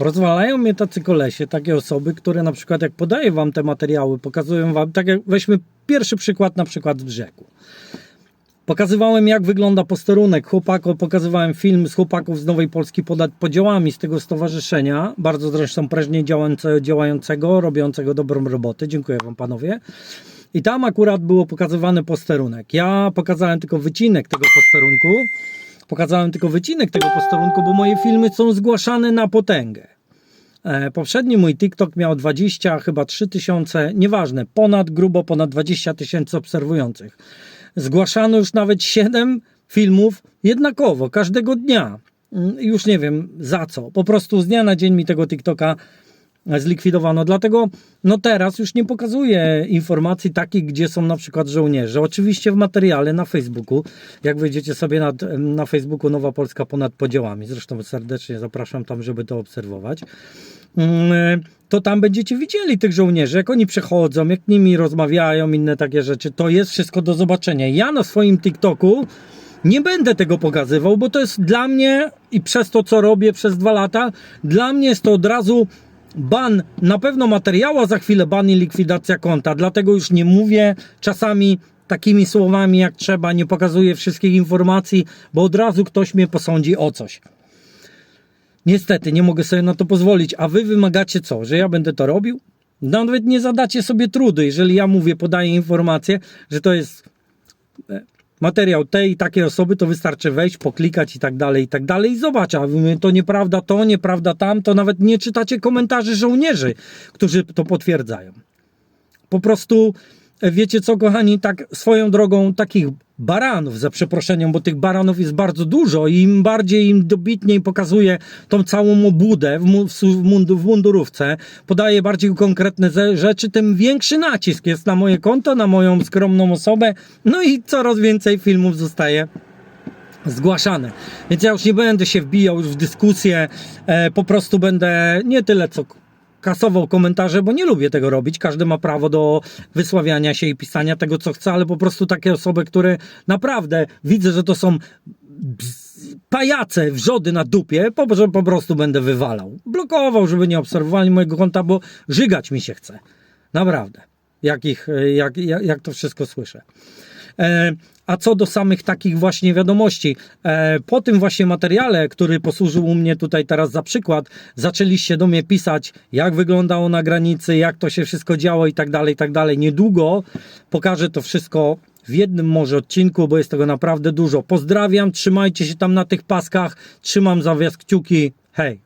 Rozwalają mnie tacy kolesie, takie osoby, które na przykład jak podaję wam te materiały, pokazują wam, tak jak weźmy pierwszy przykład na przykład w brzegu. Pokazywałem, jak wygląda posterunek chłopaków, pokazywałem film z chłopaków z Nowej Polski pod podziałami z tego stowarzyszenia, bardzo zresztą prężnie działające, działającego, robiącego dobrą robotę. Dziękuję Wam panowie. I tam akurat było pokazywany posterunek. Ja pokazałem tylko wycinek tego posterunku. Pokazałem tylko wycinek tego posterunku, bo moje filmy są zgłaszane na potęgę. E, Poprzedni mój TikTok miał 20, chyba 3 tysiące, nieważne, ponad, grubo ponad 20 tysięcy obserwujących. Zgłaszano już nawet 7 filmów jednakowo, każdego dnia. Mm, Już nie wiem za co. Po prostu z dnia na dzień mi tego TikToka zlikwidowano. Dlatego no teraz już nie pokazuję informacji takich, gdzie są na przykład żołnierze. Oczywiście w materiale na Facebooku, jak wejdziecie sobie na, na Facebooku Nowa Polska ponad podziałami, zresztą serdecznie zapraszam tam, żeby to obserwować, Mm, to tam będziecie widzieli tych żołnierzy, jak oni przechodzą, jak nimi rozmawiają, inne takie rzeczy. To jest wszystko do zobaczenia. Ja na swoim TikToku nie będę tego pokazywał, bo to jest dla mnie i przez to, co robię przez dwa lata, dla mnie jest to od razu ban na pewno materiału, a za chwilę ban i likwidacja konta. Dlatego już nie mówię czasami takimi słowami jak trzeba, nie pokazuję wszystkich informacji, bo od razu ktoś mnie posądzi o coś. Niestety, nie mogę sobie na to pozwolić. A wy wymagacie co? Że ja będę to robił? Nawet nie zadacie sobie trudu, jeżeli ja mówię, podaję informację, że to jest e, materiał tej i takiej osoby, to wystarczy wejść, poklikać i tak dalej, i tak dalej i zobacz, a to nieprawda to, nieprawda tam, to nawet nie czytacie komentarzy żołnierzy, którzy to potwierdzają. Po prostu, wiecie co, kochani, tak swoją drogą takich baranów, za przeproszeniem, bo tych baranów jest bardzo dużo i im bardziej, im dobitniej pokazuje tą całą obłudę w, mundu, w mundurówce, podaje bardziej konkretne ze- rzeczy, tym większy nacisk jest na moje konto, na moją skromną osobę, no i coraz więcej filmów zostaje zgłaszane. Więc ja już nie będę się wbijał w dyskusję, e, po prostu będę nie tyle co kasował komentarze, bo nie lubię tego robić. Każdy ma prawo do wysławiania się i pisania tego, co chce, ale po prostu takie osoby, które naprawdę widzę, że to są pajace, wrzody na dupie, po, że po prostu będę wywalał. Blokował, żeby nie obserwowali mojego konta, bo żygać mi się chce. Naprawdę. Jak, ich, jak, jak, jak to wszystko słyszę. E, A co do samych takich właśnie wiadomości, e, po tym właśnie materiale, który posłużył u mnie tutaj teraz za przykład, zaczęliście do mnie pisać, jak wyglądało na granicy, jak to się wszystko działo i tak dalej, i tak dalej. Niedługo pokażę to wszystko w jednym może odcinku, bo jest tego naprawdę dużo. Pozdrawiam, trzymajcie się tam na tych paskach, trzymam za was kciuki, hej!